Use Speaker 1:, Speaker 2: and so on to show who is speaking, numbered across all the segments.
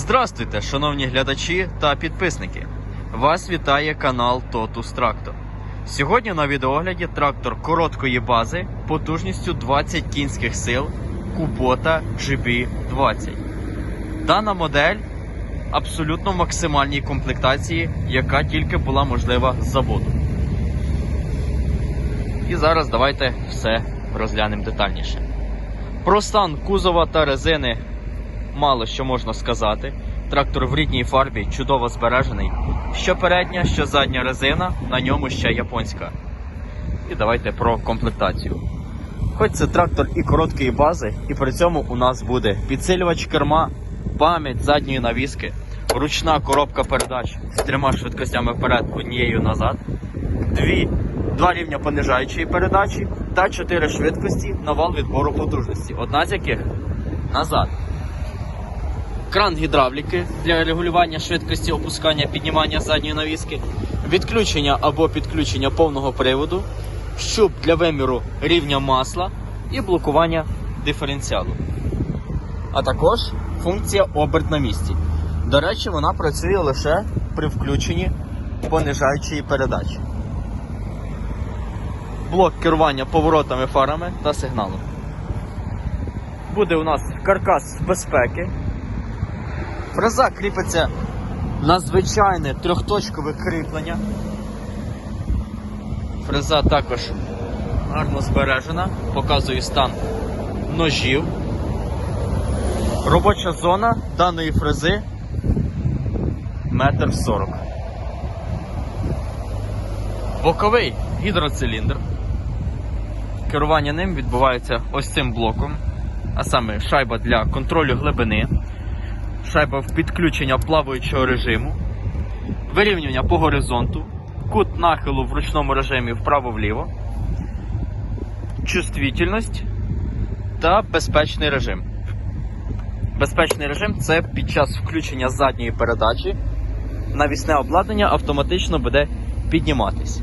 Speaker 1: Здравствуйте, шановні глядачі та підписники! Вас вітає канал Totus Tractor. Сьогодні на відеогляді трактор короткої бази потужністю 20 кінських сил Kubota GB20. Дана модель абсолютно максимальній комплектації, яка тільки була можлива з заводу. І зараз давайте все розглянемо детальніше. Про стан кузова та резини мало що можна сказати. Трактор в рідній фарбі чудово збережений. Що передня, що задня резина, на ньому ще японська. І давайте про комплектацію. Хоч це трактор і короткої бази, і при цьому у нас буде підсилювач керма, пам'ять задньої навіски, ручна коробка передач з трьома швидкостями вперед, однією назад, дві, два рівня понижаючої передачі та чотири швидкості на вал відбору потужності, одна з яких назад. Кран гідравліки для регулювання швидкості опускання піднімання задньої навіски, відключення або підключення повного приводу, щуп для виміру рівня масла і блокування диференціалу. А також функція оберт на місці. До речі, вона працює лише при включенні понижаючої передачі. Блок керування поворотами фарами та сигналом. Буде у нас каркас безпеки. Фреза кріпиться на звичайне трьохточкове кріплення. Фреза також гарно збережена, показує стан ножів. Робоча зона даної фрези метр сорок. Боковий гідроциліндр. Керування ним відбувається ось цим блоком, а саме шайба для контролю глибини шайба підключення плаваючого режиму, вирівнювання по горизонту, кут нахилу в ручному режимі вправо-вліво, чувствительність та безпечний режим. Безпечний режим це під час включення задньої передачі навісне обладнання автоматично буде підніматись.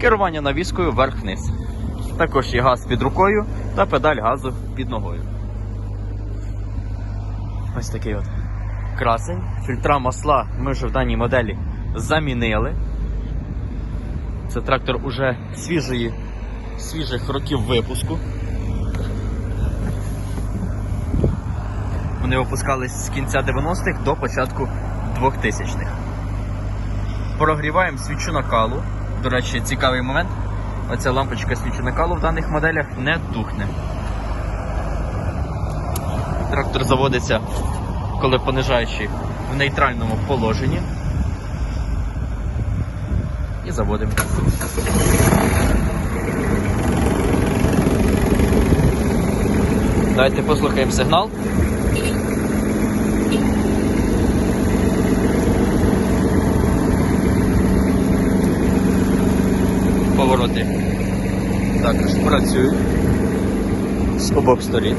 Speaker 1: Керування навіскою вверх-вниз. Також є газ під рукою та педаль газу під ногою. Ось такий от красень. Фільтра масла ми вже в даній моделі замінили. Це трактор уже свіжої, свіжих років випуску. Вони випускались з кінця 90-х до початку 2000-х. Прогріваємо свічу накалу. До речі, цікавий момент. Оця лампочка свічу накалу в даних моделях не тухне. Трактор заводиться, коли понижаючи в нейтральному положенні. І заводимо. Давайте послухаємо сигнал. Повороти також працюють з обох сторін.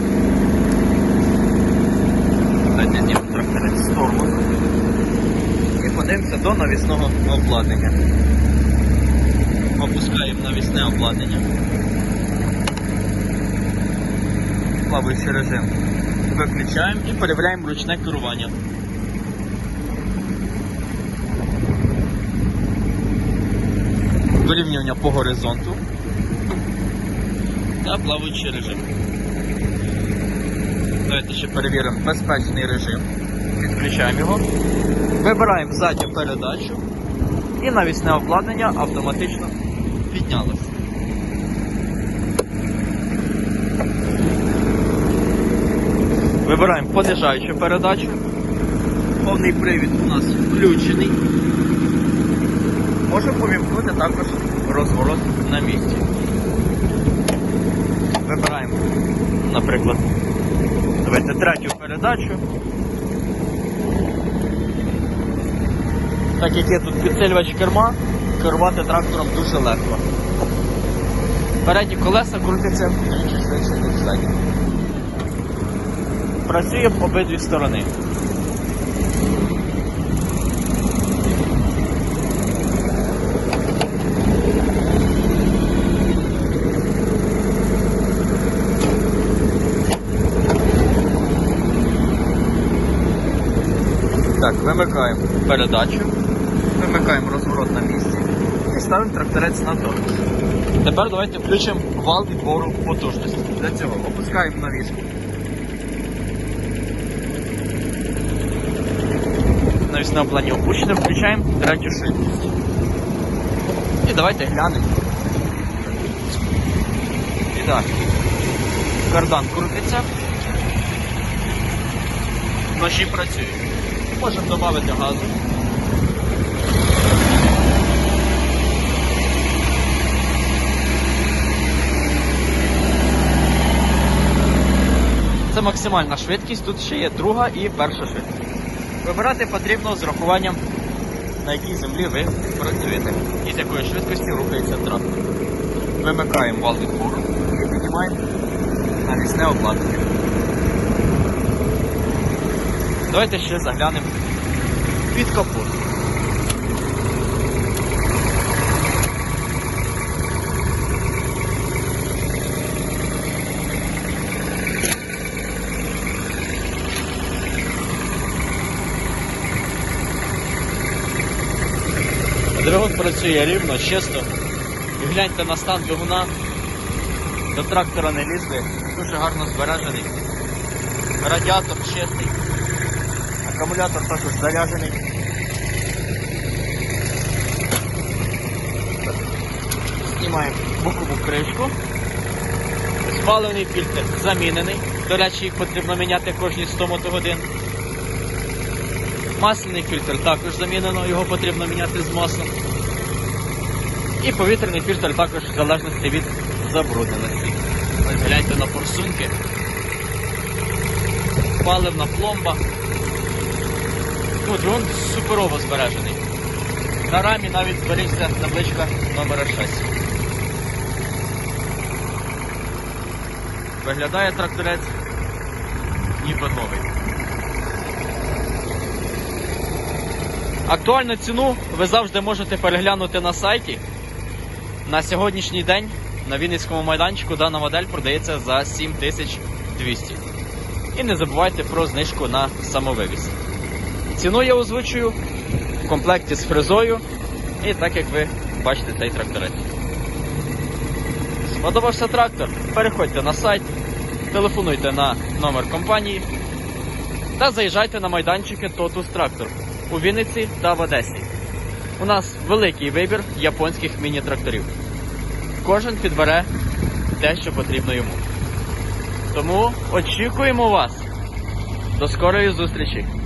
Speaker 1: Знімемо тракторець з тормозу. І подивимося до навісного обладнання. Опускаємо навісне обладнання. Плаваючий режим. Виключаємо і перевіряємо ручне керування. Вирівнювання по горизонту та плаваючий режим. Давайте ще перевіримо безпечний режим. Відключаємо його. Вибираємо задню передачу і навісне обладнання автоматично піднялося. Вибираємо понижаючу передачу. Повний привід у нас включений. Можемо повімкнути також розворот на місці. Вибираємо, наприклад, Давайте третю передачу. Так як є тут підсилювач керма, керувати трактором дуже легко. Передні колеса крутяться швидше, ніж задні. Працює по обидві сторони. Так, вимикаємо передачу, вимикаємо розворот на місці і ставимо тракторець на тормоз. Тепер давайте включимо вал відбору потужності. Для цього опускаємо навіску. Навісне плані опущено, включаємо третю швидкість. І давайте глянемо. І так. Кардан крутиться. Ножі працюють. Можемо додати газу. Це максимальна швидкість, тут ще є друга і перша швидкість. Вибирати потрібно з рахуванням, на якій землі ви працюєте і з якої швидкості рухається трактор. Вимикаємо вал відбору і піднімаємо навісне обладнання. Давайте ще заглянемо під капот. Двигун працює рівно, чисто. І гляньте на стан двигуна. До трактора не лізли, дуже гарно збережений. Радіатор чистий. Акумулятор також заряджений. Знімаємо бокову кришку. Спалений фільтр замінений. До речі, їх потрібно міняти кожні 100 мотогодин. Масляний фільтр також замінено, його потрібно міняти з маслом. І повітряний фільтр також в залежності від забрудненості. Ось гляньте на форсунки. Паливна пломба. Ну, двигун суперово збережений. На рамі навіть зберігся табличка номера 6. Виглядає тракторець ніби новий. Актуальну ціну ви завжди можете переглянути на сайті. На сьогоднішній день на Вінницькому майданчику дана модель продається за 7200. І не забувайте про знижку на самовивіз. Ціну я озвучую в комплекті з фрезою і так як ви бачите цей тракторець. Сподобався трактор? Переходьте на сайт, телефонуйте на номер компанії та заїжджайте на майданчики Totus Tractor у Вінниці та в Одесі. У нас великий вибір японських міні-тракторів. Кожен підбере те, що потрібно йому. Тому очікуємо вас. До скорої зустрічі!